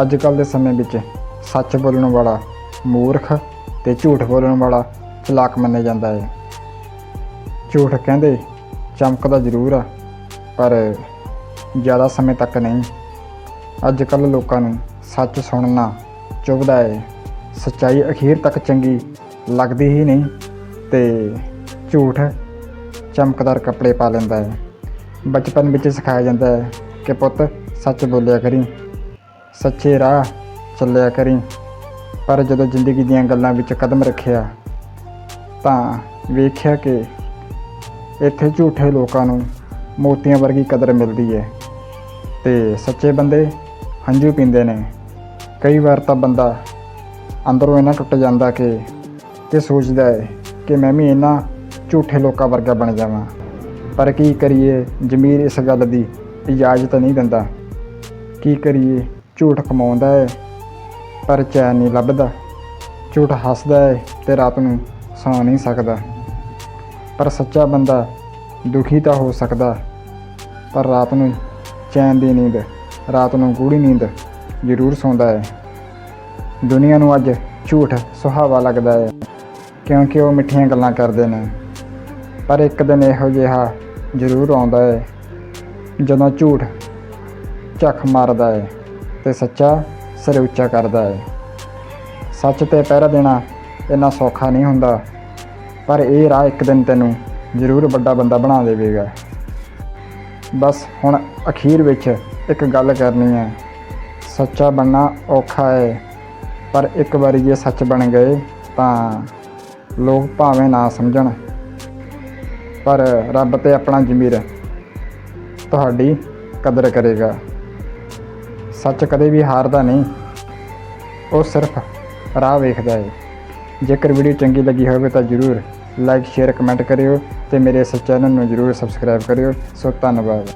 ਅੱਜ ਕੱਲ ਦੇ ਸਮੇਂ ਵਿੱਚ ਸੱਚ ਬੋਲਣ ਵਾਲਾ ਮੂਰਖ ਤੇ ਝੂਠ ਬੋਲਣ ਵਾਲਾ ਚਲਾਕ ਮੰਨਿਆ ਜਾਂਦਾ ਹੈ। ਝੂਠ ਕਹਿੰਦੇ ਚਮਕਦਾ ਜ਼ਰੂਰ ਆ, ਪਰ ਜ਼ਿਆਦਾ ਸਮੇਂ ਤੱਕ ਨਹੀਂ। ਅੱਜ ਕੱਲ ਲੋਕਾਂ ਨੂੰ ਸੱਚ ਸੁਣਨਾ ਚੁਭਦਾ ਹੈ। ਸੱਚਾਈ ਅਖੀਰ ਤੱਕ ਚੰਗੀ ਲੱਗਦੀ ਹੀ ਨਹੀਂ ਤੇ ਝੂਠ ਚਮਕਦਾਰ ਕੱਪੜੇ ਪਾ ਲੈਂਦਾ ਹੈ। ਬਚਪਨ ਵਿੱਚ ਸਿਖਾਇਆ ਜਾਂਦਾ ਹੈ ਕਿ ਪੁੱਤ, ਸੱਚ ਬੋਲਿਆ ਕਰੀ। ਸੱਚੇ ਰਾਹ ਚੱਲਿਆ ਕਰੀ। ਪਰ ਜਦੋਂ ਜ਼ਿੰਦਗੀ ਦੀਆਂ ਗੱਲਾਂ ਵਿੱਚ ਕਦਮ ਰੱਖਿਆ, ਤਾਂ ਵੇਖਿਆ ਕਿ ਇੱਥੇ ਝੂਠੇ ਲੋਕਾਂ ਨੂੰ ਮੋਤੀਆਂ ਵਰਗੀ ਕਦਰ ਮਿਲਦੀ ਹੈ ਤੇ ਸੱਚੇ ਬੰਦੇ ਹੰਝੂ ਪੀਂਦੇ ਨੇ। ਕਈ ਵਾਰ ਤਾਂ ਬੰਦਾ ਅੰਦਰੋਂ ਇਹਨਾਂ ਟੁੱਟ ਜਾਂਦਾ ਕਿ ਤੇ ਸੋਚਦਾ ਹੈ ਕਿ ਮੈਂ ਵੀ ਇਹਨਾਂ ਝੂਠੇ ਲੋਕਾਂ ਵਰਗਾ ਬਣ ਜਾਵਾਂ। ਪਰ ਕੀ ਕਰੀਏ? ਜ਼ਮੀਰ ਇਸ ਗੱਲ ਦੀ ਇਜਾਜ਼ਤ ਨਹੀਂ ਦਿੰਦਾ। ਕੀ ਕਰੀਏ? ਝੂਠ ਕਮਾਉਂਦਾ ਹੈ ਪਰ ਚੈਨ ਨਹੀਂ ਲੱਭਦਾ। ਝੂਠ ਹੱਸਦਾ ਹੈ ਤੇ ਰਾਤ ਨੂੰ ਸੌਂ ਨਹੀਂ ਸਕਦਾ। ਪਰ ਸੱਚਾ ਬੰਦਾ ਦੁਖੀ ਤਾਂ ਹੋ ਸਕਦਾ, ਪਰ ਰਾਤ ਨੂੰ ਚੈਨ ਦੀ ਨੀਂਦ, ਰਾਤ ਨੂੰ ਗੂੜੀ ਨੀਂਦ ਜ਼ਰੂਰ ਸੌਂਦਾ ਹੈ ਦੁਨੀਆ ਨੂੰ ਅੱਜ ਝੂਠ ਸੁਹਾਵਾ ਲੱਗਦਾ ਹੈ ਕਿਉਂਕਿ ਉਹ ਮਿੱਠੀਆਂ ਗੱਲਾਂ ਕਰਦੇ ਨੇ। ਪਰ ਇੱਕ ਦਿਨ ਇਹੋ ਜਿਹਾ ਜ਼ਰੂਰ ਆਉਂਦਾ ਹੈ ਜਦੋਂ ਝੂਠ ਝੱਖ ਮਾਰਦਾ ਹੈ ਤੇ ਸੱਚਾ, ਸਿਰ ਉੱਚਾ ਕਰਦਾ ਹੈ ਸੱਚ ਤੇ ਪਹਿਰਾ ਦੇਣਾ ਇੰਨਾ ਸੌਖਾ ਨਹੀਂ ਹੁੰਦਾ, ਪਰ ਇਹ ਰਾਹ ਇੱਕ ਦਿਨ ਤੈਨੂੰ ਜ਼ਰੂਰ ਵੱਡਾ ਬੰਦਾ ਬਣਾ ਦੇਵੇਗਾ। ਬਸ ਹੁਣ ਅਖੀਰ ਵਿੱਚ ਇੱਕ ਗੱਲ ਕਰਨੀ ਹੈ। ਸੱਚਾ ਬਣਨਾ ਔਖਾ ਹੈ ਪਰ ਇੱਕ ਵਾਰੀ ਜੇ ਸੱਚ ਬਣ ਗਏ ਤਾਂ ਲੋਕ ਭਾਵੇਂ ਨਾ ਸਮਝਣ। ਪਰ ਰੱਬ ਤੇ ਆਪਣਾ ਜ਼ਮੀਰ ਤੁਹਾਡੀ ਕਦਰ ਕਰੇਗਾ। ਸੱਚ ਕਦੇ ਵੀ ਹਾਰਦਾ ਨਹੀਂ। ਉਹ ਸਿਰਫ ਰਾਹ ਵੇਖਦਾ ਹੈ ਜੇਕਰ ਵੀਡੀਓ ਚੰਗੀ ਲੱਗੀ ਹੋਵੇ ਤਾਂ ਜਰੂਰ ਲਾਈਕ ਸ਼ੇਅਰ ਕਮੈਂਟ ਕਰਿਓ ਤੇ ਮੇਰੇ ਇਸ ਚੈਨਲ ਨੂੰ ਜਰੂਰ ਸਬਸਕ੍ਰਾਈਬ ਕਰਿਓ। ਸੋ ਧੰਨਵਾਦ।